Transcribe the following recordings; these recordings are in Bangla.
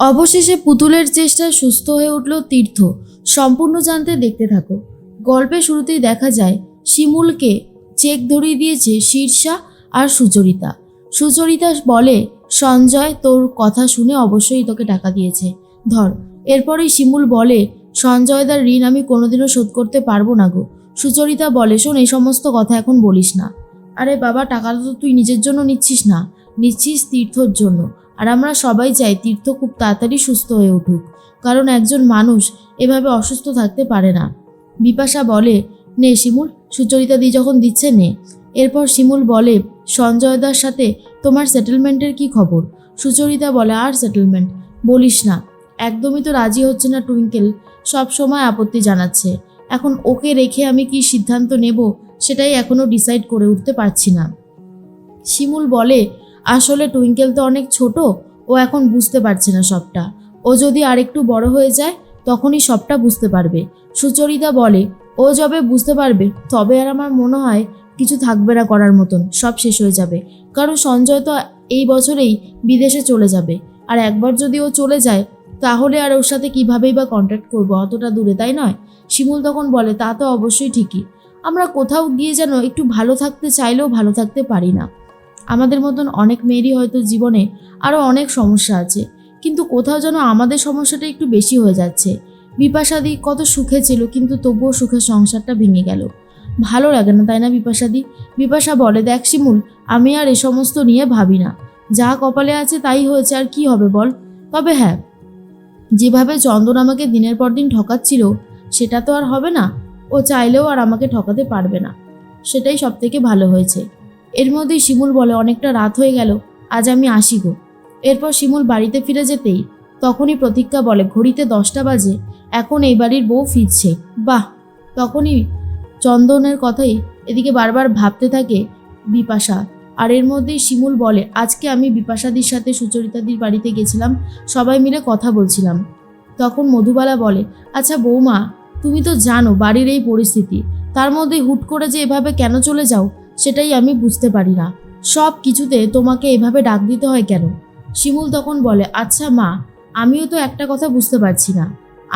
অবশেষে পুতুলের চেষ্টায় সুস্থ হয়ে উঠল তীর্থ। সম্পূর্ণ জানতে দেখতে থাকো। গল্পের শুরুতেই দেখা যায়, শিমুলকে চেক ধরিয়ে দিয়েছে শীর্ষা আর সুচরিতা। সুচরিতা বলে, সঞ্জয়, তোর কথা শুনে অবশ্যই তোকে টাকা দিয়েছে। ধর, এরপরেই শিমুল বলে, সঞ্জয় সঞ্জয়দার ঋণ আমি কোনোদিনও শোধ করতে পারব না গো। সুচরিতা বলে, শোন, এই সমস্ত কথা এখন বলিস না। আরে বাবা টাকাটা তো তুই নিজের জন্য নিচ্ছিস না। নিচ্ছিস তীর্থর জন্য। আর আমরা সবাই চাই তীর্থ খুব তাড়াতাড়ি সুস্থ হয়ে উঠুক, কারণ একজন মানুষ এভাবে অসুস্থ থাকতে পারে না। বিপাশা বলে, নে শিমুল, সুচরিতা দি যখন দিচ্ছে নে। এরপর শিমুল বলে, সঞ্জয়দার সাথে তোমার সেটেলমেন্টের কি খবর? সুচরিতা বলে, আর সেটেলমেন্ট বলিস না। একদমই তো রাজি হচ্ছে না টুইঙ্কেল। সব সময় আপত্তি জানাচ্ছে। এখন ওকে রেখে আমি কি সিদ্ধান্ত নেব সেটাই এখনও ডিসাইড করে উঠতে পারছি না। শিমুল বলে আসলে টুইঙ্কেল তো অনেক ছোট, ও এখন বুঝতে পারছে না সবটা। ও যদি আরেকটু বড় হয়ে যায়, তখনই সবটা বুঝতে পারবে। সুচরিতা বলে, ও যবে বুঝতে পারবে, তবে আর আমার মনে হয় কিছু থাকবে না করার মতন, সব শেষ হয়ে যাবে। কারণ সঞ্জয় তো এই বছরেই বিদেশে চলে যাবে। আর একবার যদি ও চলে যায়, তাহলে আর ওর সাথে কীভাবেই বা কন্ট্যাক্ট করব, অতটা দূরে, তাই নয়? শিমুল তখন বলে, তা তো অবশ্যই ঠিকই। আমরা কোথাও গিয়ে যেন একটু ভালো থাকতে চাইলেও ভালো থাকতে পারি না। আমাদের মতন অনেক মেয়েরই হয়তো জীবনে আরও অনেক সমস্যা আছে। কিন্তু কোথাও যেন আমাদের সমস্যাটা একটু বেশি হয়ে যাচ্ছে। বিপাশাদি কত সুখে ছিল, কিন্তু তবুও সুখের সংসারটা ভেঙে গেল। ভালো লাগে না, তাই না বিপাশাদি? বিপাশা বলে, দেখ শিমুল, আমি আর এ সমস্ত নিয়ে ভাবি না। যা কপালে আছে তাই হয়েছে, আর কি হবে বল? তবে হ্যাঁ যেভাবে চন্দন আমাকে দিনের পর দিন ঠকাচ্ছিল, সেটা তো আর হবে না। ও চাইলেও আর আমাকে ঠকাতে পারবে না। সেটাই সব থেকে ভালো হয়েছে। এর মধ্যেই শিমুল বলে অনেকটা রাত হয়ে গেল, আজ আমি আসি গো। এরপর শিমুল বাড়িতে ফিরে যেতেই তখনই প্রতীক্ষা বলে, ঘড়িতে দশটা বাজে, এখন এই বাড়ির বউ ফিরছে। বাহ! তখনই চন্দনের কথাই এদিকে বারবার ভাবতে থাকে বিপাশা। আর এর মধ্যেই শিমুল বলে, আজকে আমি বিপাশাদির সাথে সুচরিতাদির বাড়িতে গেছিলাম, সবাই মিলে কথা বলছিলাম। তখন মধুবালা বলে আচ্ছা বৌমা, তুমি তো জানো বাড়ির এই পরিস্থিতি, তার মধ্যে হুট করে যে এভাবে কেন চলে যাও? সেটাই আমি বুঝতে পারি না। সব কিছুতে তোমাকে এভাবে ডাক দিতে হয় কেন? শিমুল তখন বলে আচ্ছা মা, আমিও তো একটা কথা বুঝতে পারছি না।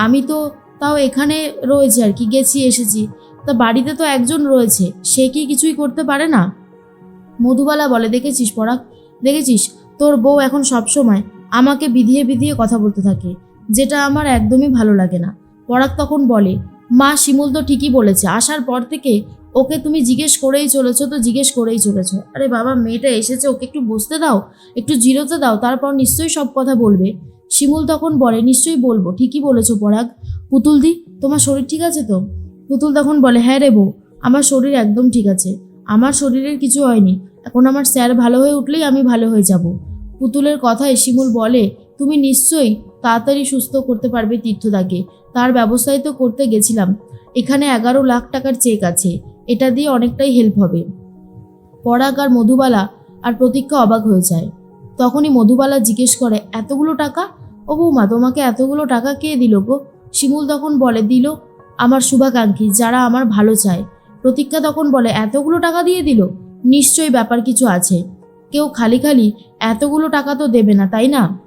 আমি তো তাও এখানে রয়েছি আর কি, গেছি, এসেছি। তা বাড়িতে তো একজন রয়েছে, সে কি কিছুই করতে পারে না? মধুবালা বলে, দেখেছিস পরাগ? দেখেছিস? তোর বউ এখন সব সময় আমাকে বিধিয়ে বিধিয়ে কথা বলতে থাকে, যেটা আমার একদমই ভালো লাগে না। পরাগ তখন বলে, মা, শিমুল তো ঠিকই বলেছে। আসার পর থেকে ওকে তুমি জিজ্ঞেস করেই চলেছো, তো জিজ্ঞেস করেই চলেছো। আরে বাবা, মেয়েটা এসেছে, ওকে একটু বসতে দাও, একটু জিরোতে দাও, তারপর নিশ্চয়ই সব কথা বলবে। শিমুল তখন বলে, নিশ্চয়ই বলব, ঠিকই বলেছ পরাগ। পুতুল দি তোমার শরীর ঠিক আছে তো? পুতুল তখন বলে হ্যাঁ রে বউ, আমার শরীর একদম ঠিক আছে। আমার শরীরের কিছু হয়নি। এখন আমার স্যার ভালো হয়ে উঠলেই আমি ভালো হয়ে যাব। পুতুলের কথায় শিমুল বলে, তুমি নিশ্চয়ই তাড়াতাড়ি সুস্থ করতে পারবে তীর্থদাকে। তার ব্যবস্থাই তো করতে গেছিলাম। এখানে এগারো লাখ টাকার চেক আছে। এটা দিয়ে অনেকটাই হেল্প হবে। পরাগ আর মধুবালা আর প্রতীক্ষা অবাক হয়ে যায়। তখনই মধুবালা জিজ্ঞেস করে, এতগুলো টাকা? ও বৌমা, তোমাকে এতগুলো টাকা কে দিল গো? শিমুল তখন বলে, দিল আমার শুভাকাঙ্ক্ষী, যারা আমার ভালো চায়। প্রতীক্ষা তখন বলে, এতগুলো টাকা দিয়ে দিল? নিশ্চয়ই ব্যাপার কিছু আছে। কেউ খালি খালি এতগুলো টাকা তো দেবে না, তাই না?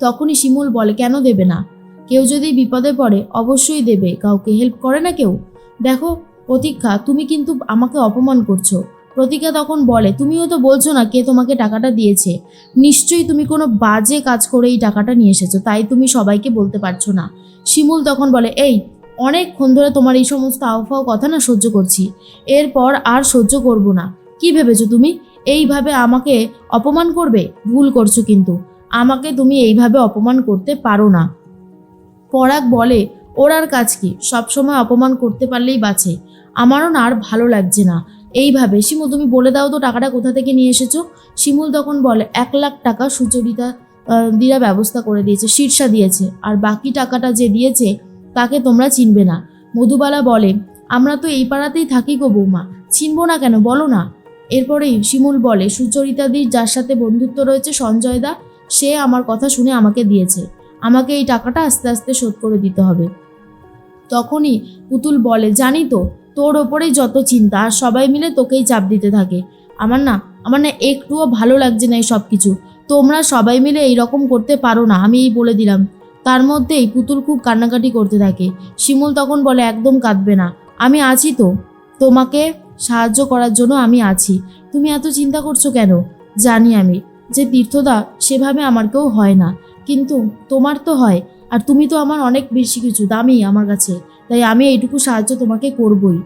তখনই শিমুল বলে, কেন দেবে না? কেউ যদি বিপদে পড়ে, অবশ্যই দেবে। কাউকে হেল্প করে না কেউ? দেখো প্রতীক্ষা, তুমি কিন্তু আমাকে অপমান করছ। প্রতীক্ষা তখন বলে, তুমিও তো বলছো না কে তোমাকে টাকাটা দিয়েছে। নিশ্চয়ই তুমি কোনো বাজে কাজ করে এই টাকাটা নিয়ে এসেছ, তাই তুমি সবাইকে বলতে পারছ না। শিমুল তখন বলে, এই, অনেকক্ষণ ধরে তোমার এই সমস্ত আহ্বাও কথা না সহ্য করছি। এরপর আর সহ্য করব না। কি ভেবেছো তুমি? এইভাবে আমাকে অপমান করবে? ভুল করছ কিন্তু। আমাকে তুমি এইভাবে অপমান করতে পারো না। পরাগ বলে ওর আর কাজ কি? সবসময় অপমান করতে পারলেই বাঁচে। আমারও না আর ভালো লাগছে না। এইভাবে, শিমুল, তুমি বলে দাও তো টাকাটা কোথা থেকে নিয়ে এসেছ? শিমুল তখন বলে, এক লাখ টাকা সুচরিতা দিরা ব্যবস্থা করে দিয়েছে, শীর্ষা দিয়েছে। আর বাকি টাকাটা যে দিয়েছে, তাকে তোমরা চিনবে না। মধুবালা বলে, আমরা তো এই পাড়াতেই থাকি গো বৌমা। চিনবো না কেন? বলো না। এরপরেই শিমুল বলে সুচরিতাদির যার সাথে বন্ধুত্ব রয়েছে সঞ্জয় দা, সে আমার কথা শুনে আমাকে দিয়েছে। আমাকে এই টাকাটা আস্তে আস্তে শোধ করে দিতে হবে। তখনই পুতুল বলে, জানি তো, তোর ওপরেই যত চিন্তা, আর সবাই মিলে তোকেই চাপ দিতে থাকে। আমার না আমার না একটুও ভালো লাগছে না এই সব কিছু তোমরা সবাই মিলে এই রকম করতে পারো না, আমি এই বলে দিলাম। তার মধ্যেই পুতুল খুব কান্নাকাটি করতে থাকে। শিমুল তখন বলে, একদম কাঁদবে না। আমি আছি তো। তোমাকে সাহায্য করার জন্য আমি আছি। তুমি এত চিন্তা করছ কেন? জানি আমি যে তীর্থদা সেভাবে আমার কেউ হয় না। কিন্তু তোমার তো হয়। আর তুমি তো আমার অনেক বেশি কিছু, দামি আমার কাছে। তাই আমি এইটুকু সাহায্য তোমাকে করবই।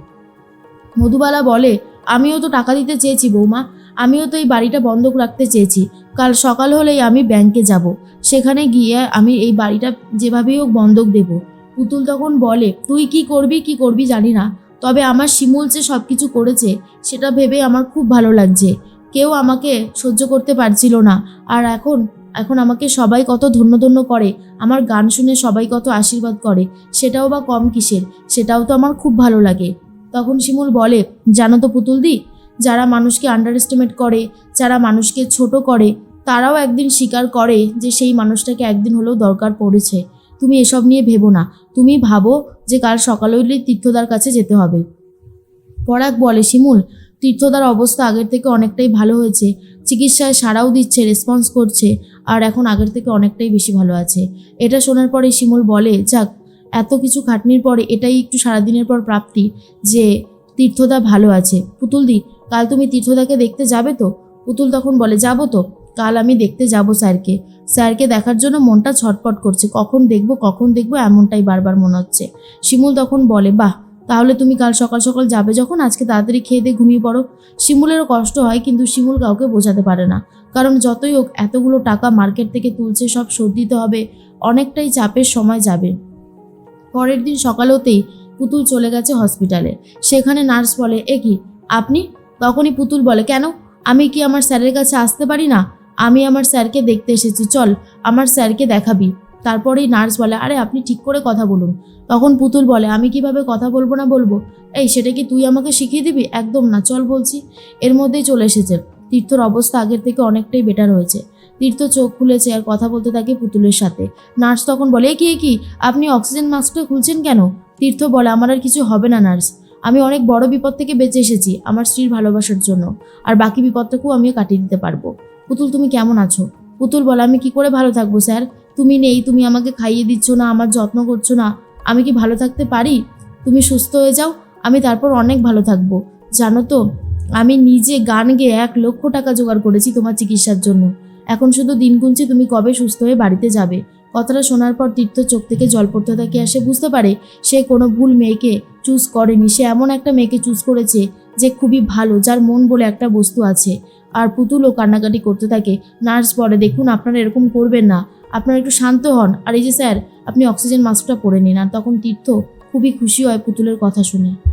মধুবালা বলে, আমিও তো টাকা দিতে চেয়েছি বৌমা। আমিও তো এই বাড়িটা বন্ধক রাখতে চেয়েছি। কাল সকাল হলেই আমি ব্যাংকে যাব। সেখানে গিয়ে আমি এই বাড়িটা যেভাবেই হোক বন্ধক দেব। পুতুল তখন বলে, তুই কি করবি কি করবি জানি না। তবে আমার শিমুল যে সব কিছু করেছে, সেটা ভেবে আমার খুব ভালো লাগছে। কেউ আমাকে সহ্য করতে পারছিল না। আর এখন এখন আমাকে সবাই কত ধন্য ধন্য করে, আমার গান শুনে সবাই কত আশীর্বাদ করে, সেটাও বা কম কিসের, সেটাও তো আমার খুব ভালো লাগে। তখন শিমুল বলে, জানো তো পুতুলদি, যারা মানুষকে আন্ডার এস্টিমেট করে, যারা মানুষকে ছোট করে, তারাও একদিন স্বীকার করে যে সেই মানুষটাকে একদিন হলেও দরকার পড়েছে। তুমি এসব নিয়ে ভেবো না, তুমি ভাবো যে কাল সকালে উঠলেই তীর্থদার কাছে যেতে হবে। পরাগ বলে, শিমুল, তীর্থদার অবস্থা আগের থেকে অনেকটাই ভালো হয়েছে, চিকিৎসায় সাড়াও দিচ্ছে রেসপন্স করছে আর এখন আগের থেকে অনেকটাই বেশি ভালো আছে। এটা শোনার পরে শিমুল বলে, যাক, এত কিছু খাটনির পরে এটাই একটু সারাদিনের পর প্রাপ্তি যে তীর্থদা ভালো আছে। পুতুলদি কাল তুমি তীর্থদাকে দেখতে যাবে তো? পুতুল তখন বলে, যাব তো। কাল আমি দেখতে যাব স্যারকে। স্যারকে দেখার জন্য মনটা ছটপট করছে। কখন দেখব কখন দেখব, এমনটাই বারবার মনে হচ্ছে। শিমুল তখন বলে, বাহ, তাহলে তুমি কাল সকাল সকাল যাবে যখন? আজকে তাড়াতাড়ি খেয়ে দিয়ে ঘুমিয়ে পড়ো। শিমুলেরও কষ্ট হয়, কিন্তু শিমুল কাউকে বোঝাতে পারে না। কারণ যতই হোক, এতগুলো টাকা মার্কেট থেকে তুলছে, সব শোধ দিতে হবে। অনেকটাই চাপের সময় যাবে। পরের দিন সকাল হতেই পুতুল চলে গেছে হসপিটালে। সেখানে নার্স বলে, এ কি, আপনি? তখনই পুতুল বলে, কেন? আমি কি আমার স্যারের কাছে আসতে পারি না? আমি আমার স্যারকে দেখতে এসেছি, চল, আমার স্যারকে দেখাবি। তারপরেই নার্স বলে, আরে, আপনি ঠিক করে কথা বলুন। তখন পুতুল বলে, আমি কীভাবে কথা বলব না বলব? এই, সেটা কি তুই আমাকে শিখিয়ে দিবি? একদম না, চল বলছি। এর মধ্যেই চলে এসেছে। তীর্থর অবস্থা আগের থেকে অনেকটাই বেটার হয়েছে। তীর্থ চোখ খুলেছে আর কথা বলতে থাকে পুতুলের সাথে। নার্স তখন বলে, "এ কি কি? আপনি অক্সিজেন মাস্কটা খুলছেন কেন? তীর্থ বলে, আমার আর কিছু হবে না, নার্স। আমি অনেক বড় বিপদ থেকে বেঁচে এসেছি আমার স্ত্রীর ভালোবাসার জন্য। আর বাকি বিপদটাকেও আমিও কাটিয়ে দিতে পারব। পুতুল, তুমি কেমন আছো? পুতুল বলে, আমি কি করে ভালো থাকব, স্যার? তুমি নেই, তুমি আমাকে খাইয়ে দিচ্ছ না, আমার যত্ন করছ না। আমি কি ভালো থাকতে পারি? তুমি সুস্থ হয়ে যাও, আমি তারপর অনেক ভালো থাকব। জানো তো আমি নিজে গান গেয়ে এক লক্ষ টাকা জোগাড় করেছি তোমার চিকিৎসার জন্য। এখন শুধু দিন গুনছি, তুমি কবে সুস্থ হয়ে বাড়িতে যাবে? কথাটা শোনার পর তীর্থ চোখ থেকে জল পড়তে থাকে আর সে বুঝতে পারে? সে কোনো ভুল মেয়েকে চুজ করেনি। সে এমন একটা মেয়েকে চুজ করেছে যে খুবই ভালো, যার মন বলে একটা বস্তু আছে। আর পুতুলও কান্নাকাটি করতে থাকে। নার্স বলে, দেখুন, আপনারা এরকম করবেন না। আপনারা একটু শান্ত হন। আর এই যে স্যার, আপনি অক্সিজেন মাস্কটা পরে নিন। আর তখন তীর্থ খুবই খুশি হয় পুতুলের কথা শুনে।